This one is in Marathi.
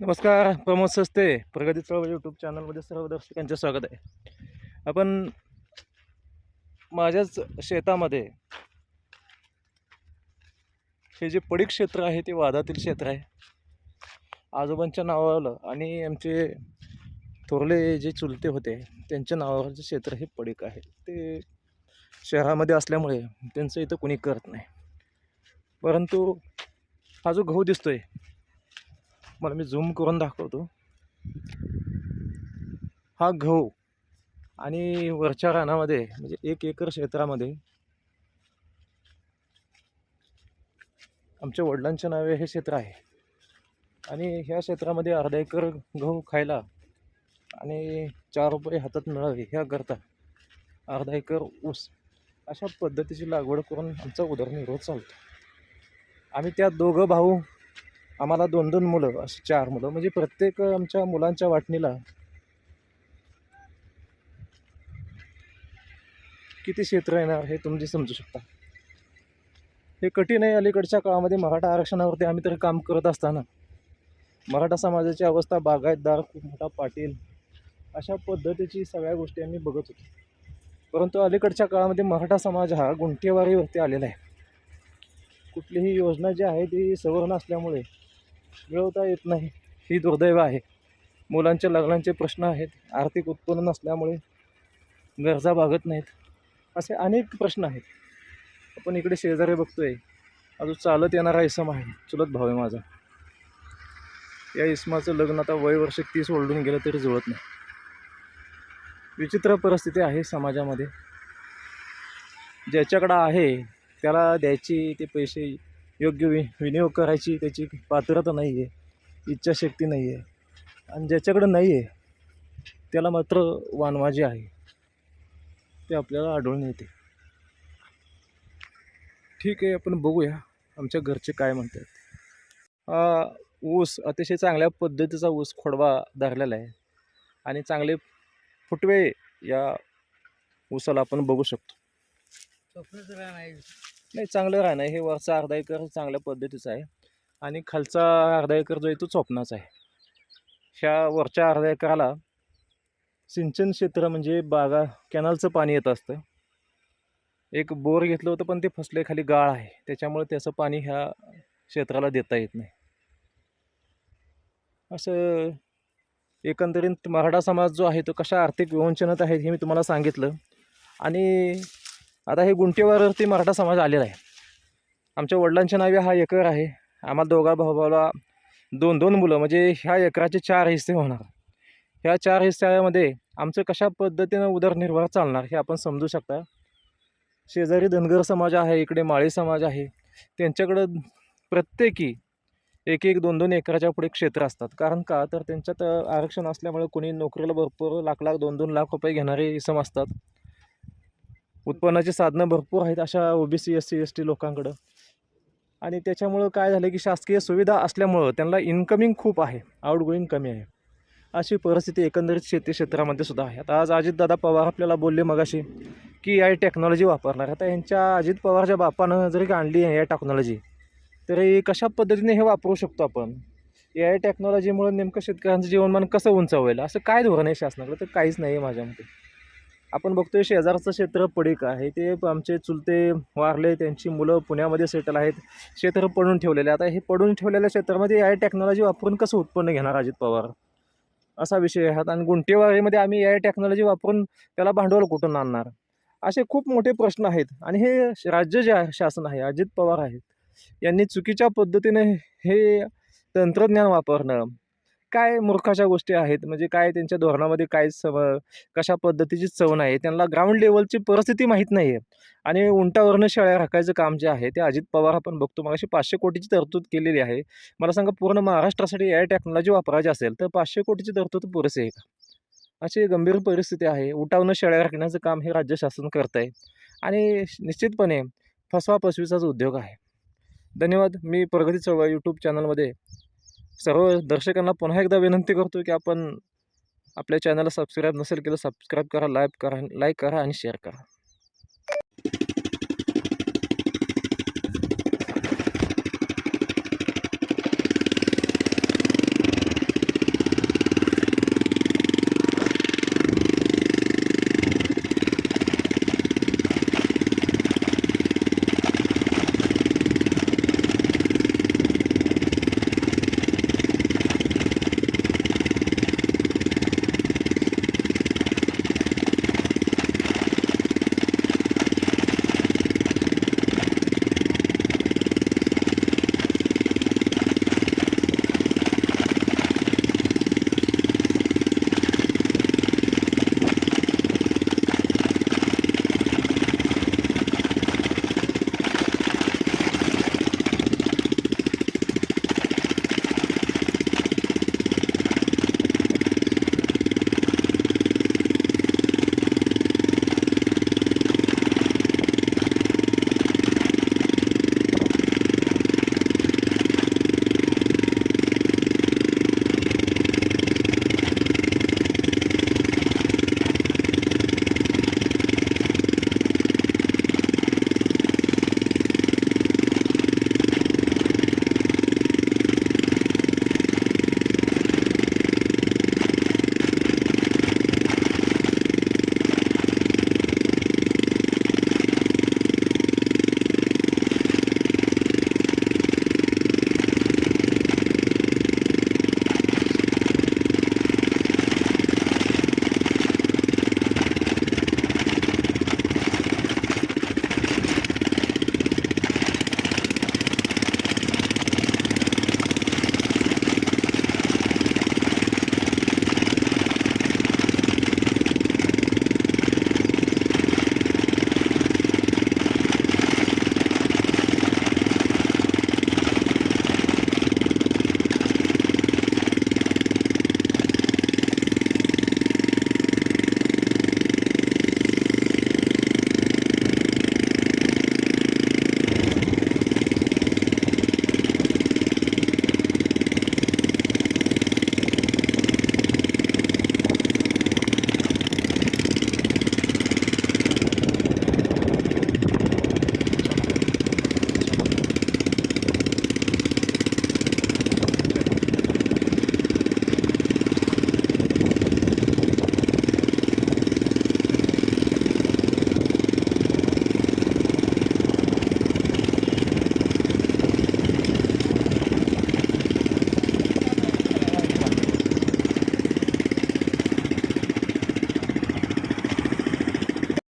नमस्कार प्रमोद सस्ते प्रगती चळवळ यूट्यूब चॅनलमध्ये सर्व दर्शकांचे स्वागत आहे. आपण माझ्याच शेतामध्ये हे जे पडीक क्षेत्र आहे ते वादातील क्षेत्र आहे. आजोबांच्या नावावर आणि आमचे थोरले जे चुलते होते त्यांच्या नावावरचे क्षेत्र हे पडीक आहे. ते शहरामध्ये असल्यामुळे त्यांचं इथं कोणी करत नाही. परंतु हा जो गहू दिसतोय तुम्हाला मी झूम करून दाखवतो. हा गहू आणि वरच्या रानामध्ये म्हणजे एक एकर क्षेत्रामध्ये आमच्या वडिलांच्या नावे हे क्षेत्र आहे. आणि ह्या क्षेत्रामध्ये अर्धा एकर गहू खायला आणि चार रुपये हातात मिळावे ह्याकरता अर्धा एकर ऊस अशा पद्धतीची लागवड करून आमचा उदरनिर्वाह चालतो. आम्ही त्या दोघं भाऊ आम्हाला दोन दोन मुलं असे चार मुलं. म्हणजे प्रत्येक आमच्या मुलांच्या वाटणीला किती क्षेत्र येणार हे तुम्ही समजू शकता. हे कठीण आहे अलीकडच्या काळामध्ये मराठा आरक्षणावरती आम्ही तर काम करत असताना. मराठा समाजाची अवस्था बागायतदार खूप मोठा पाटील अशा पद्धतीची सगळ्या गोष्टी आम्ही बघत होतो. परंतु अलीकडच्या काळामध्ये मराठा समाज हा गुंठेवारीवरती आलेला आहे. कुठलीही योजना जी आहे ती सवर्ण असल्यामुळे मिळवता येत नाही. ही दुर्दैव आहे. मुलांच्या लग्नांचे प्रश्न आहेत. आर्थिक उत्पन्न नसल्यामुळे गरजा भागत नाहीत. असे अनेक प्रश्न आहेत. आपण इकडे शेजारी बघतोय. अजून चालत येणारा इसम आहे. चुलत भाव आहे माझा. या इसमाचं लग्न आता वय वर्ष तीस ओलडून गेलं तरी जुळत नाही. विचित्र परिस्थिती आहे समाजामध्ये. ज्याच्याकडं आहे त्याला द्यायची ते पैसे योग्य वि विनियोग करायची त्याची पात्रता नाही आहे इच्छाशक्ती नाही आहे आणि ज्याच्याकडं नाही आहे त्याला मात्र वानवाजी आहे. ते आपल्याला आढळून येते. ठीक आहे आपण बघूया आमच्या घरचे काय म्हणतात. हा ऊस अतिशय चांगल्या पद्धतीचा ऊस खोडवा धरलेला आहे. आणि चांगले फुटवे या ऊसाला आपण बघू शकतो. स्वप्नच नाही नाही चांगलं राहणं हे वरचा अर्धा एकर चांगल्या पद्धतीचं आहे. आणि खालचा अर्धा एकर जो आहे तो स्वप्नाचा आहे. ह्या वरच्या अर्ध्या एकराला सिंचन क्षेत्र म्हणजे बागा कॅनलचं पाणी येत असतं. एक बोर घेतलं होतं पण ते फसले खाली गाळ आहे. त्याच्यामुळे त्याचं पाणी ह्या क्षेत्राला देता येत नाही. असं एकंदरीत मराठा समाज जो आहे तो कशा आर्थिक विवंचनात आहेत हे मी तुम्हाला सांगितलं. आणि आता हे गुंटेवरती मराठा समाज आलेला आहे. आमच्या वडिलांच्या नावे हा एकर आहे. आम्हाला दोघा भावाला दोन दोन मुलं म्हणजे ह्या एकराचे चार हिस्से होणार. ह्या चार हिस्स्यामध्ये आमचं कशा पद्धतीनं उदरनिर्वाह चालणार हे आपण समजू शकता. शेजारी धनगर समाज आहे इकडे माळी समाज आहे. त्यांच्याकडं प्रत्येकी एक एक दोन दोन एकराच्या पुढे क्षेत्र असतात. कारण का? तर त्यांच्यात आरक्षण असल्यामुळे कोणी नोकरीला भरपूर लाख लाख दोन दोन लाख रुपये घेणारे इसम असतात. उत्पन्नाची साधनं भरपूर आहेत अशा O B C S C S T लोकांकडं. आणि त्याच्यामुळं काय झालं की शासकीय सुविधा असल्यामुळं त्यांना इन्कमिंग खूप आहे आउटगोईंग कमी आहे. अशी परिस्थिती एकंदरीत शेती क्षेत्रामध्ये सुद्धा आहे. आता आज अजितदादा पवार आपल्याला बोलले मगाशी की या टेक्नॉलॉजी वापरणार आता यांच्या अजित पवारच्या बापानं जरी आणली आहे या टेक्नॉलॉजी तरी कशा पद्धतीने हे वापरू शकतो आपण? ए आय टेक्नॉलॉजीमुळे नेमकं शेतकऱ्यांचं जीवनमान कसं उंचावेल? असं काय धोरण आहे शासनाकडे? तर काहीच नाही आहे माझ्या मते आपण बघतोय शेजारचं क्षेत्र पडीक आहे. ते आमचे चुलते वारले त्यांची मुलं पुण्यामध्ये सेटल आहेत. क्षेत्र पडून ठेवलेले. आता हे पडून ठेवलेल्या क्षेत्रामध्ये ए आय टेक्नॉलॉजी वापरून कसं उत्पन्न घेणार अजित पवार? असा विषय आहे. आणि गुंटेवारीमध्ये आम्ही ए आय टेक्नॉलॉजी वापरून त्याला भांडवल कुठून आणणार? असे खूप मोठे प्रश्न आहेत. आणि हे राज्य जे आहे शासन आहे अजित पवार आहेत. यांनी चुकीच्या पद्धतीने हे तंत्रज्ञान वापरणं काय मूर्खाच्या गोष्टी आहेत? म्हणजे काय त्यांच्या धोरणामध्ये काय सव कशा पद्धतीची चव नाही? त्यांना ग्राउंड लेवलची परिस्थिती माहीत नाही आहे आणि उंटावरनं शेळ्या राखायचं काम जे आहे ते अजित पवार आपण बघतो. मग अशी पाचशे कोटीची तरतूद केलेली आहे. मला सांगा पूर्ण महाराष्ट्रासाठी ए टेक्नॉलॉजी वापरायची असेल तर पाचशे कोटीची तरतूद पुरेसे आहे का? अशी गंभीर परिस्थिती आहे. उठावनं शेळ्या राखण्याचं काम हे राज्य शासन करत आहे आणि निश्चितपणे फसवा फसवीचाच उद्योग आहे. धन्यवाद. मी प्रगती चळवळ यूट्यूब चॅनलमध्ये सर्व दर्शकांना पुन्हा एकदा विनंती करतो की आपण आपल्या चॅनलला सबस्क्राईब नसेल केलं सबस्क्राईब करा लाईक करा लाईक करा आणि शेअर करा.